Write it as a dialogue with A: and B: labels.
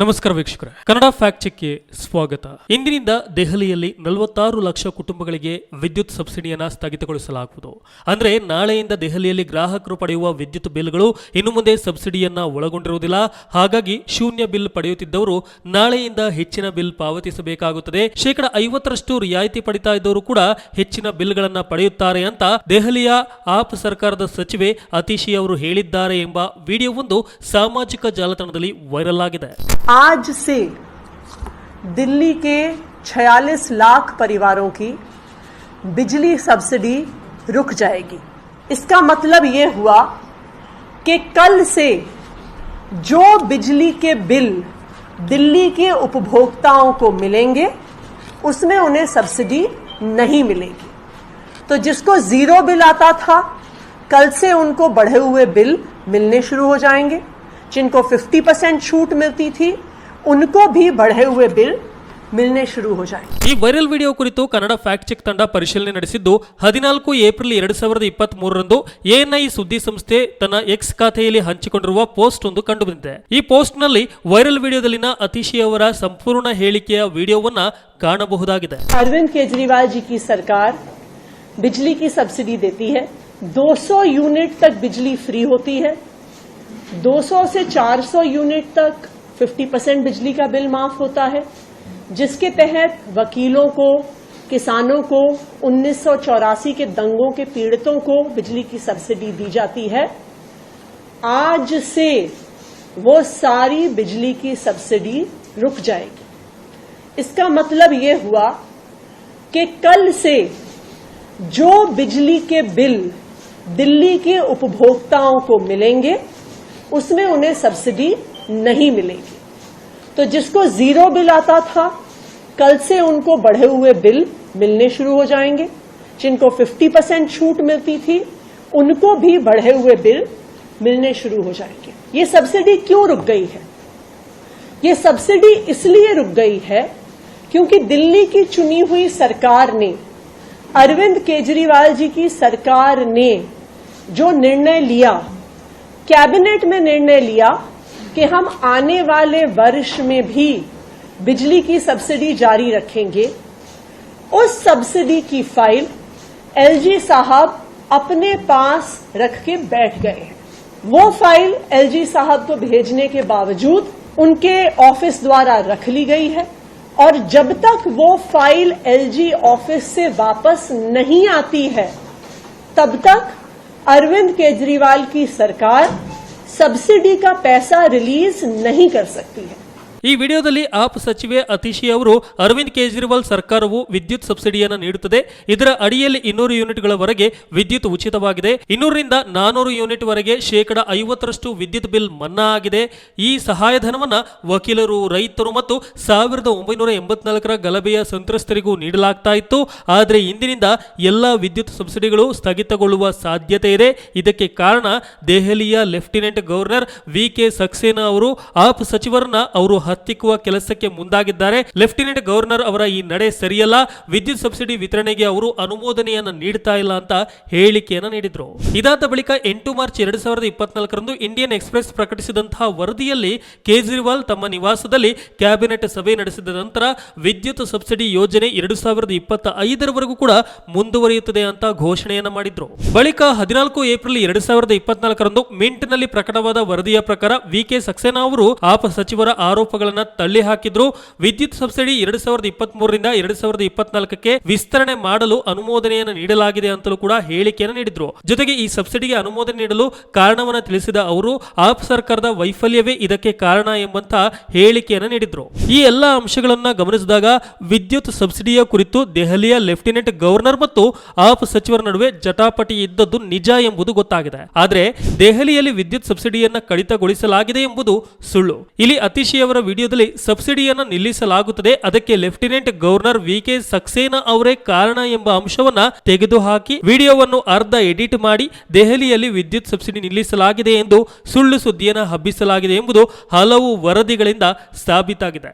A: ನಮಸ್ಕಾರ ವೀಕ್ಷಕರೇ. ಕನ್ನಡ ಫ್ಯಾಕ್ಟ್ ಚೆಕ್ಗೆ ಸ್ವಾಗತ. ಇಂದಿನಿಂದ ದೆಹಲಿಯಲ್ಲಿ ನಲವತ್ತಾರು ಲಕ್ಷ ಕುಟುಂಬಗಳಿಗೆ ವಿದ್ಯುತ್ ಸಬ್ಸಿಡಿಯನ್ನ ಸ್ಥಗಿತಗೊಳಿಸಲಾಗುವುದು. ಅಂದರೆ ನಾಳೆಯಿಂದ ದೆಹಲಿಯಲ್ಲಿ ಗ್ರಾಹಕರು ಪಡೆಯುವ ವಿದ್ಯುತ್ ಬಿಲ್ಗಳು ಇನ್ನು ಮುಂದೆ ಸಬ್ಸಿಡಿಯನ್ನ ಒಳಗೊಂಡಿರುವುದಿಲ್ಲ. ಹಾಗಾಗಿ ಶೂನ್ಯ ಬಿಲ್ ಪಡೆಯುತ್ತಿದ್ದವರು ನಾಳೆಯಿಂದ ಹೆಚ್ಚಿನ ಬಿಲ್ ಪಾವತಿಸಬೇಕಾಗುತ್ತದೆ. ಶೇಕಡ ಐವತ್ತರಷ್ಟು ರಿಯಾಯಿತಿ ಪಡಿತಾ ಇದ್ದವರು ಕೂಡ ಹೆಚ್ಚಿನ ಬಿಲ್ಗಳನ್ನು ಪಡೆಯುತ್ತಾರೆ ಅಂತ ದೆಹಲಿಯ ಆಪ್ ಸರ್ಕಾರದ ಸಚಿವೆ ಅತಿಶಿ ಅವರು ಹೇಳಿದ್ದಾರೆ ಎಂಬ ವಿಡಿಯೋವೊಂದು ಸಾಮಾಜಿಕ ಜಾಲತಾಣದಲ್ಲಿ ವೈರಲ್ ಆಗಿದೆ.
B: आज से दिल्ली के 46 लाख परिवारों की बिजली सब्सिडी रुक जाएगी। इसका मतलब ये हुआ कि कल से जो बिजली के बिल दिल्ली के उपभोक्ताओं को मिलेंगे, उसमें उन्हें सब्सिडी नहीं मिलेगी। तो जिसको ज़ीरो बिल आता था, कल से उनको बढ़े हुए बिल मिलने शुरू हो जाएँगे। जिनको 50 परसेंट छूट मिलती थी उनको भी बढ़े हुए बिल मिलने शुरू हो जाएंगे
A: ಈ ವೈರಲ್ ವಿಡಿಯೋ ಕುರಿತು ಕನ್ನಡ ಫ್ಯಾಕ್ಟ್ ಚೆಕ್ ತಂಡ ಪರಿಶೀಲನೆ ನಡೆಸಿದ್ದು ಹದಿನಾಲ್ಕು ಏಪ್ರಿಲ್ ಎರಡ್ ಸಾವಿರದ ಇಪ್ಪತ್ತ್ ಮೂರರಂದು ಎಎನ್ಐ ಸುದ್ದಿ ಸಂಸ್ಥೆ ತನ್ನ ಎಕ್ಸ್ ಖಾತೆಯಲ್ಲಿ ಹಂಚಿಕೊಂಡಿರುವ ಪೋಸ್ಟ್ ಒಂದು ಕಂಡುಬಂದಿದೆ ಈ ಪೋಸ್ಟ್ನಲ್ಲಿ ವೈರಲ್ ವಿಡಿಯೋದಲ್ಲಿನ ಅತಿಶಿ ಅವರ ಸಂಪೂರ್ಣ ಹೇಳಿಕೆಯ ವಿಡಿಯೋವನ್ನ ಕಾಣಬಹುದಾಗಿದೆ
B: अरविंद केजरीवाल जी की सरकार बिजली की सब्सिडी देती है 200 यूनिट तक बिजली फ्री होती है 200 से 400 यूनिट तक 50 परसेंट बिजली का बिल माफ़ होता है, जिसके तहत वकीलों को, किसानों को, उन्नीस सौ चौरासी के दंगों के पीड़ितों को बिजली की सब्सिडी दी जाती है। आज से वो सारी बिजली की सब्सिडी रुक जाएगी। इसका मतलब ये हुआ कि कल से जो बिजली के बिल दिल्ली के उपभोक्ताओं को मिलेंगे उसमें उन्हें सब्सिडी नहीं मिलेगी। तो जिसको ज़ीरो बिल आता था, कल से उनको बढ़े हुए बिल मिलने शुरू हो जाएँगे। जिनको 50 परसेंट छूट मिलती थी, उनको भी बढ़े हुए बिल मिलने शुरू हो जाएँगे। ये सब्सिडी क्यों रुक गई है? ये सब्सिडी इसलिए रुक गई है क्योंकि दिल्ली की चुनी हुई सरकार ने, अरविंद केजरीवाल जी की सरकार ने जो निर्णय लिया कैबिनेट में निर्णय लिया कि हम आने वाले वर्ष में भी बिजली की सब्सिडी जारी रखेंगे। उस सब्सिडी की फ़ाइल एलजी साहब अपने पास रख के बैठ गए हैं। वो फ़ाइल एलजी साहब को भेजने के बावजूद उनके ऑफ़िस द्वारा रख ली गई है और जब तक वो फ़ाइल एलजी ऑफ़िस से वापस नहीं आती है, तब तक अरविंद केजरीवाल की सरकार सब्सिडी का पैसा रिलीज़ नहीं कर सकती है।
A: ಈ ವಿಡಿಯೋದಲ್ಲಿ ಆಪ್ ಸಚಿವೆ ಅತಿಶಿ ಅವರು ಅರವಿಂದ್ ಕೇಜ್ರಿವಾಲ್ ಸರ್ಕಾರವು ವಿದ್ಯುತ್ ಸಬ್ಸಿಡಿಯನ್ನು ನೀಡುತ್ತದೆ. ಇದರ ಅಡಿಯಲ್ಲಿ ಇನ್ನೂರು ಯೂನಿಟ್ಗಳವರೆಗೆ ವಿದ್ಯುತ್ ಉಚಿತವಾಗಿದೆ. ಇನ್ನೂರರಿಂದ ನಾನೂರು ಯೂನಿಟ್ ವರೆಗೆ ಶೇಕಡ ಐವತ್ತರಷ್ಟು ವಿದ್ಯುತ್ ಬಿಲ್ ಮನ್ನಾ ಆಗಿದೆ. ಈ ಸಹಾಯಧನವನ್ನು ವಕೀಲರು, ರೈತರು ಮತ್ತು ಸಾವಿರದ ಒಂಬೈನೂರ ಎಂಬತ್ನಾಲ್ಕರ ಗಲಭೆಯ ಸಂತ್ರಸ್ತರಿಗೂ ನೀಡಲಾಗ್ತಾ ಇತ್ತು. ಆದರೆ ಇಂದಿನಿಂದ ಎಲ್ಲ ವಿದ್ಯುತ್ ಸಬ್ಸಿಡಿಗಳು ಸ್ಥಗಿತಗೊಳ್ಳುವ ಸಾಧ್ಯತೆ ಇದೆ. ಇದಕ್ಕೆ ಕಾರಣ ದೆಹಲಿಯ lieutenant governor V K Saxena ಅವರು, ಆಪ್ ಸಚಿವರನ್ನ ಅವರು ಹತ್ತಿಕ್ಕುವ ಕೆಲಸಕ್ಕೆ ಮುಂದಾಗಿದ್ದಾರೆ. ಲೆಫ್ಟಿನೆಂಟ್ ಗವರ್ನರ್ ಅವರ ಈ ನಡೆ ಸರಿಯಲ್ಲ. ವಿದ್ಯುತ್ ಸಬ್ಸಿಡಿ ವಿತರಣೆಗೆ ಅವರು ಅನುಮೋದನೆಯನ್ನ ನೀಡ್ತಾ ಇಲ್ಲ ಅಂತ ಹೇಳಿಕೆಯನ್ನ ನೀಡಿದ್ರು. ಇದಾದ ಬಳಿಕ ಎಂಟು ಮಾರ್ಚ್ ಎರಡ್ ಸಾವಿರದ ಇಪ್ಪತ್ನಾಲ್ಕರಂದು ಇಂಡಿಯನ್ ಎಕ್ಸ್ಪ್ರೆಸ್ ಪ್ರಕಟಿಸಿದಂತಹ ವರದಿಯಲ್ಲಿ ಕೇಜ್ರಿವಾಲ್ ತಮ್ಮ ನಿವಾಸದಲ್ಲಿ ಕ್ಯಾಬಿನೆಟ್ ಸಭೆ ನಡೆಸಿದ ನಂತರ ವಿದ್ಯುತ್ ಸಬ್ಸಿಡಿ ಯೋಜನೆ ಎರಡು ಸಾವಿರದ ಇಪ್ಪತ್ತ ಐದರವರೆಗೂ ಕೂಡ ಮುಂದುವರಿಯುತ್ತದೆ ಅಂತ ಘೋಷಣೆಯನ್ನ ಮಾಡಿದ್ರು. ಬಳಿಕ ಹದಿನಾಲ್ಕು ಏಪ್ರಿಲ್ ಎರಡು ಸಾವಿರದ ಇಪ್ಪತ್ನಾಲ್ಕರಂದು ಮಿಂಟ್ನಲ್ಲಿ ಪ್ರಕಟವಾದ ವರದಿಯ ಪ್ರಕಾರ ವಿ ಕೆ ಸಕ್ಸೇನಾ ಅವರು ಆಪ ಸಚಿವರ ಆರೋಪಗಳನ್ನ ತಳ್ಳಿ ಹಾಕಿದ್ರು. ವಿದ್ಯುತ್ ಸಬ್ಸಿಡಿ ಎರಡ್ ಸಾವಿರದ ಇಪ್ಪತ್ತ್ ಮೂರರಿಂದ ಎರಡ್ ಸಾವಿರದ ಇಪ್ಪತ್ನಾಲ್ಕಕ್ಕೆ ವಿಸ್ತರಣೆ ಮಾಡಲು ಅನುಮೋದನೆಯನ್ನು ನೀಡಲಾಗಿದೆ ಅಂತಲೂ ಕೂಡ ಹೇಳಿಕೆಯನ್ನು ನೀಡಿದ್ರು. ಜೊತೆಗೆ ಈ ಸಬ್ಸಿಡಿಗೆ ಅನುಮೋದನೆ ನೀಡಲು ಕಾರಣವನ್ನ ತಿಳಿಸಿದ ಅವರು, ಆಪ್ ಸರ್ಕಾರದ ವೈಫಲ್ಯವೇ ಇದಕ್ಕೆ ಕಾರಣ ಎಂಬಂತ ಹೇಳಿಕೆಯನ್ನು ನೀಡಿದ್ರು. ಈ ಎಲ್ಲ ಅಂಶಗಳನ್ನ ಗಮನಿಸಿದಾಗ ವಿದ್ಯುತ್ ಸಬ್ಸಿಡಿಯ ಕುರಿತು ದೆಹಲಿಯ ಲೆಫ್ಟಿನೆಂಟ್ ಗವರ್ನರ್ ಮತ್ತು ಆಪ್ ಸಚಿವರ ನಡುವೆ ಜಟಾಪಟಿ ಇದ್ದದ್ದು ನಿಜ ಎಂಬುದು ಗೊತ್ತಾಗಿದೆ. ಆದ್ರೆ ದೆಹಲಿಯಲ್ಲಿ ವಿದ್ಯುತ್ ಸಬ್ಸಿಡಿಯನ್ನ ಕಡಿತಗೊಳಿಸಲಾಗಿದೆ ಎಂಬುದು ಸುಳ್ಳು. ಇಲ್ಲಿ ಅತಿಶಿಯವರ ವಿಡಿಯೋದಲ್ಲಿ ಸಬ್ಸಿಡಿಯನ್ನು ನಿಲ್ಲಿಸಲಾಗುತ್ತದೆ. ಅದಕ್ಕೆ lieutenant governor V K Saxena ಅವರೇ ಕಾರಣ ಎಂಬ ಅಂಶವನ್ನ ತೆಗೆದುಹಾಕಿ ವಿಡಿಯೋವನ್ನು ಅರ್ಧ ಎಡಿಟ್ ಮಾಡಿ ದೆಹಲಿಯಲ್ಲಿ ವಿದ್ಯುತ್ ಸಬ್ಸಿಡಿ ನಿಲ್ಲಿಸಲಾಗಿದೆ ಎಂದು ಸುಳ್ಳು ಸುದ್ದಿಯನ್ನು ಹಬ್ಬಿಸಲಾಗಿದೆ ಎಂಬುದು ಹಲವು ವರದಿಗಳಿಂದ ಸಾಬೀತಾಗಿದೆ.